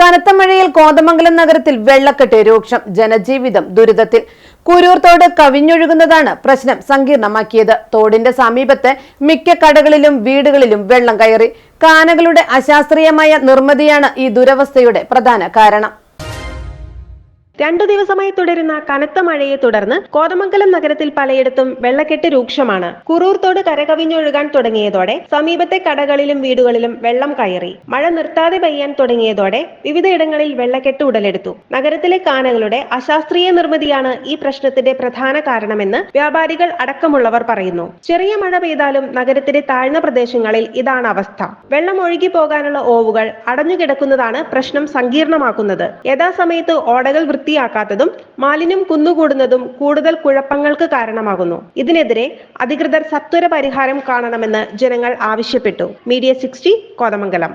കനത്ത മഴയിൽ കോതമംഗലം നഗരത്തിൽ വെള്ളക്കെട്ട് രൂക്ഷം ജനജീവിതം ദുരിതത്തിൽ. കുരൂർ തോട് കവിഞ്ഞൊഴുകുന്നതാണ് പ്രശ്നം സങ്കീർണമാക്കിയത്. തോടിന്റെ സമീപത്തെ മിക്ക കടകളിലും വീടുകളിലും വെള്ളം കയറി. കാനകളുടെ അശാസ്ത്രീയമായ നിർമ്മിതിയാണ് ഈ ദുരവസ്ഥയുടെ പ്രധാന കാരണം. രണ്ടു ദിവസമായി തുടരുന്ന കനത്ത മഴയെ തുടർന്ന് കോതമംഗലം നഗരത്തിൽ പലയിടത്തും വെള്ളക്കെട്ട് രൂക്ഷമാണ്. കുറൂർ തോട് കരകവിഞ്ഞൊഴുകാൻ തുടങ്ങിയതോടെ സമീപത്തെ കടകളിലും വീടുകളിലും വെള്ളം കയറി. മഴ നിർത്താതെ പെയ്യാൻ തുടങ്ങിയതോടെ വിവിധയിടങ്ങളിൽ വെള്ളക്കെട്ട് ഉടലെടുത്തു. നഗരത്തിലെ കാനകളുടെ അശാസ്ത്രീയ നിർമ്മിതിയാണ് ഈ പ്രശ്നത്തിന്റെ പ്രധാന കാരണമെന്ന് വ്യാപാരികൾ അടക്കമുള്ളവർ പറയുന്നു. ചെറിയ മഴ പെയ്താലും നഗരത്തിലെ താഴ്ന്ന പ്രദേശങ്ങളിൽ ഇതാണ് അവസ്ഥ. വെള്ളം ഒഴുകി പോകാനുള്ള ഓവുകൾ അടഞ്ഞുകിടക്കുന്നതാണ് പ്രശ്നം സങ്കീർണമാക്കുന്നത്. യഥാസമയത്ത് ഓടകൾ വൃത്തിയാക്കാത്തതും മാലിന്യം കുന്നുകൂടുന്നതും കൂടുതൽ കുഴപ്പങ്ങൾക്ക് കാരണമാകുന്നു. ഇതിനെതിരെ അധികൃതർ സത്വര പരിഹാരം കാണണമെന്ന് ജനങ്ങൾ ആവശ്യപ്പെട്ടു. Media sixty Kothamangalam.